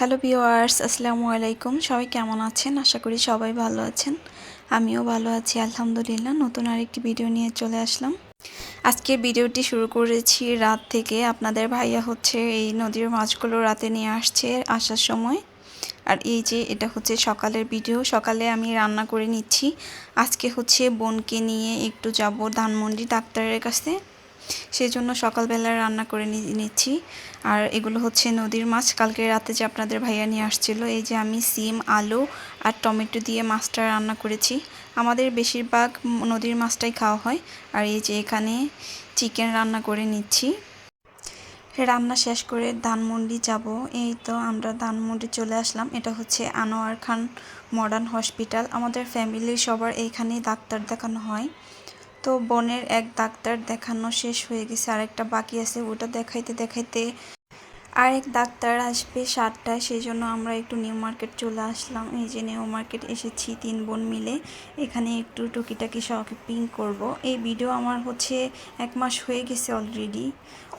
Hello viewers আসসালামু আলাইকুম সবাই কেমন আছেন? আশা করি সবাই ভালো আছেন। আমিও ভালো আছি, আলহামদুলিল্লাহ। নতুন আরেকটি ভিডিও নিয়ে চলে আসলাম। আজকে ভিডিওটি শুরু করেছি রাত থেকে। আপনাদের ভাইয়া হচ্ছে এই নদীর মাছগুলো রাতে নিয়ে আসছে আসার সময়। আর এই যে এটা হচ্ছে সকালের ভিডিও সকালে আমি রান্না করে নিচ্ছি। আজকে হচ্ছে বোনকে নিয়ে একটু যাব ধানমন্ডি ডাক্তারের কাছে। সেজন্য সকালবেলা রান্না করে নিচ্ছি। আর এগুলো হচ্ছে নদীর মাছ। কালকে রাতে যে আপনাদের ভাইয়া নিয়ে আসছিল, এই যে আমি সিম, আলু আর টমেটো দিয়ে মাছটা রান্না করেছি। আমাদের বেশিরভাগ নদীর মাছটাই খাওয়া হয়। আর এই যে এখানে চিকেন রান্না করে নিচ্ছি। রান্না শেষ করে ধানমন্ডি যাব। এই তো আমরা ধানমন্ডি চলে আসলাম। এটা হচ্ছে আনোয়ার খান মডার্ন হসপিটাল। আমাদের ফ্যামিলির সবার এইখানেই ডাক্তার দেখানো হয়। তো বোনের এক ডাক্তার দেখানো শেষ হয়ে গেছে। আরেকটা বাকি আছে, ওটা দেখাইতে দেখাইতে আরেক ডাক্তার আসবে সাতটায়। সেই জন্য আমরা একটু নিউ মার্কেট চলে আসলাম। এই যে নিউ মার্কেট এসেছি তিন বোন মিলে। এখানে একটু টুকিটাকি শপিং করব। এই ভিডিও আমার হচ্ছে এক মাস হয়ে গেছে অলরেডি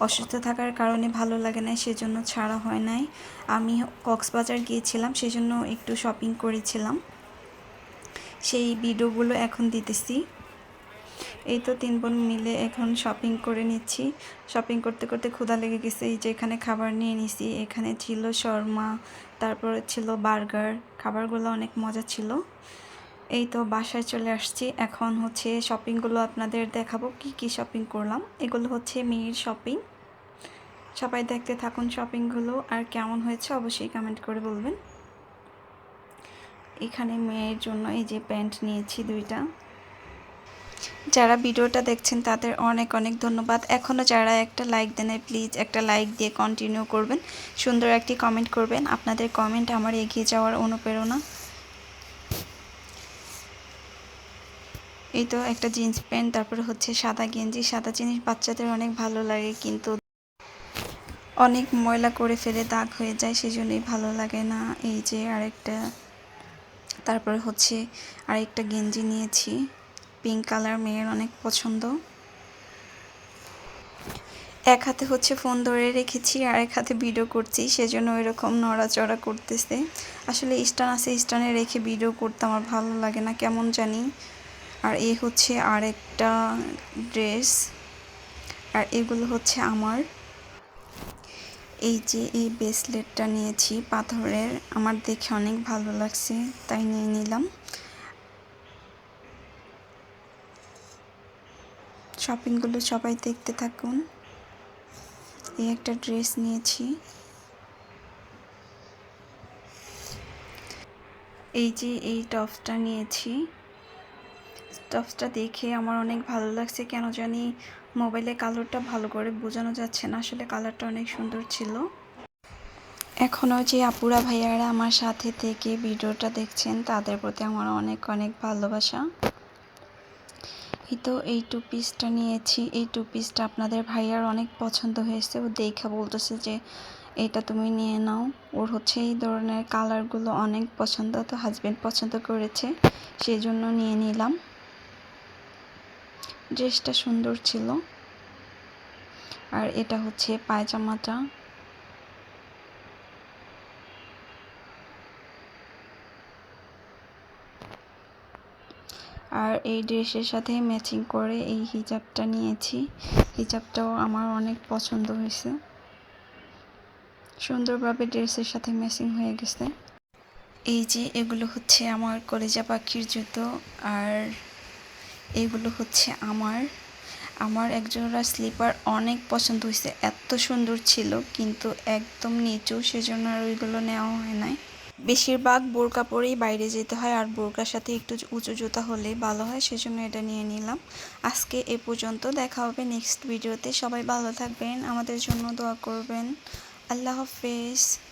অসুস্থ থাকার কারণে ভালো লাগে না, সেজন্য ছাড়া হয় নাই। আমি কক্সবাজার গিয়েছিলাম, সেজন্য একটু শপিং করেছিলাম। সেই ভিডিওগুলো এখন দিতেছি। এই তো তিন বোন মিলে এখন শপিং করে নিচ্ছি। শপিং করতে করতে ক্ষুধা লেগে গেছে। এই যে এখানে খাবার নিয়ে নিছি। এখানে ছিল শর্মা, তারপর ছিল বার্গার। খাবারগুলো অনেক মজা ছিল। এই তো বাসায় চলে আসছি। এখন হচ্ছে শপিংগুলো আপনাদের দেখাবো। কি কি শপিং করলাম? এগুলো হচ্ছে মেয়ের শপিং সবাই দেখতে থাকুন শপিংগুলো আর কেমন হয়েছে অবশ্যই কমেন্ট করে বলবেন। এখানে মেয়ের জন্য এই যে প্যান্ট নিয়েছি দুইটা। যারা ভিডিওটা দেখছেন, তাদের অনেক অনেক ধন্যবাদ। এখনও যারা একটা লাইক দেন প্লিজ একটা লাইক দিয়ে কন্টিনিউ করবেন। সুন্দর একটি কমেন্ট করবেন। আপনাদের কমেন্ট আমার এগিয়ে যাওয়ার অনুপ্রেরণা। এই তো একটা জিন্স প্যান্ট তারপরে হচ্ছে সাদা গেঞ্জি। সাদা জিনিস বাচ্চাদের অনেক ভালো লাগে, কিন্তু অনেক ময়লা করে ফেলে দাগ হয়ে যায় সেই জন্যই ভালো লাগে না। এই যে আরেকটা, তারপরে হচ্ছে আরেকটা গেঞ্জি নিয়েছি। পিঙ্ক কালার মেয়ের অনেক পছন্দ। এক হাতে হচ্ছে ফোন ধরে রেখেছি, আর এক হাতে ভিডিও করছি, সেজন্য রকম নড়াচড়া করতেছে। আসলে স্টান আছে স্টানে রেখে ভিডিও করতে আমার ভালো লাগে না, কেমন জানি। আর এই হচ্ছে আরেকটা ড্রেস, আর এগুলো হচ্ছে আমার। এই যে এই ব্রেসলেটটা নিয়েছি, পাথরের, আমার দেখে অনেক ভালো লাগছে, তাই নিয়ে নিলাম। শপিংগুলো সবাই দেখতে থাকুন। এই একটা ড্রেস নিয়েছি। এই যে এই টপসটা নিয়েছি। টপসটা দেখে আমার অনেক ভালো লাগছে। কেন জানি মোবাইলে কালারটা ভালো করে বোঝানো যাচ্ছে না। আসলে কালারটা অনেক সুন্দর ছিল। এখনও যে আপুরা ভাইয়ারা আমার সাথে থেকে ভিডিওটা দেখছেন, তাদের প্রতি আমার অনেক অনেক ভালোবাসা। তো এই টু পিসটা নিয়েছি। এই টু পিসটা আপনাদের ভাইয়ার অনেক পছন্দ হয়েছে। ও দেখা বলতেছে যে, এটা তুমি নিয়ে নাও। ওর হচ্ছে এই ধরনের কালারগুলো অনেক পছন্দ, তো হাজব্যান্ড পছন্দ করেছে সেই জন্য নিয়ে নিলাম। ড্রেসটা সুন্দর ছিল। আর এটা হচ্ছে পায়জামাটা। আর এই ড্রেসের সাথে ম্যাচিং করে এই হিজাবটা নিয়েছি। হিজাবটাও আমার অনেক পছন্দ হয়েছে। সুন্দরভাবে ড্রেসের সাথে ম্যাচিং হয়ে গেছে। এই যে এগুলো হচ্ছে আমার কলেজা পাখির জুতো আর এগুলো হচ্ছে আমার। আমার একজোড়া স্লিপার অনেক পছন্দ হয়েছে। এত সুন্দর ছিল, কিন্তু একদম নিচু, সেজন্য আর ওইগুলো নেওয়া হয় নাই। বেশিরভাগ বোরকা পরেই বাইরে যেতে হয় আর বোরকার সাথে একটু উঁচু জুতা হলে ভালো হয়, সেজন্য এটা নিয়ে নিলাম। আজকে এ পর্যন্ত, দেখা হবে নেক্সট ভিডিওতে সবাই ভালো থাকবেন, আমাদের জন্য দোয়া করবেন। আল্লাহ হাফেজ।